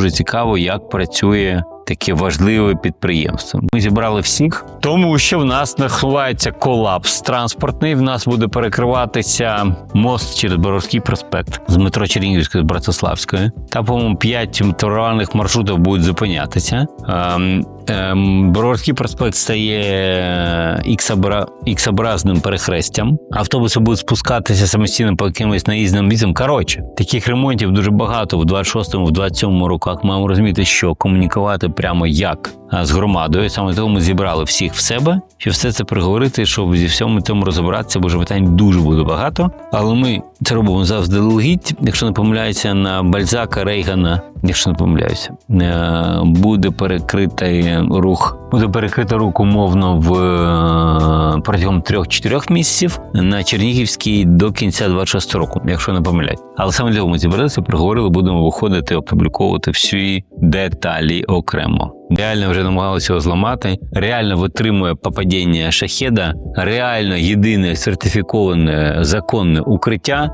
дуже цікаво, як працює. Таке важливе підприємство. Ми зібрали всіх, тому що в нас нахувається колапс транспортний. В нас буде перекриватися мост через Боровський проспект з метро Чернігівської з Братиславської. Та, по-моєму, п'ять товарних маршрутів будуть зупинятися. Ем, ем, Боровський проспект стає іксобра- іксобразним перехрестям. Автобуси будуть спускатися самостійно по якимось наїзним місцям. Коротше, таких ремонтів дуже багато в 26-му, в 27-му роках. Маємо розуміти, що комунікувати прямо як з громадою. Саме тому ми зібрали всіх в себе, щоб все це приговорити, щоб зі всьому цьому розібратися, бо вже питань дуже буде багато. Але ми це робимо завжди заздалегідь, якщо не помиляюся, на Бальзака Рейгана, якщо не помиляюся, е, буде перекритий рух. Буде перекрита рух умовно в е, протягом 3-4 місяців на Чернігівській до кінця 26 року, якщо не помиляюсь. Але саме для того ми зібралися, проговорили, будемо виходити, опубліковувати всі деталі окремо. Реально вже намагалися його зламати. Реально витримує попадіння шахеда. Реально єдине сертифіковане законне укриття.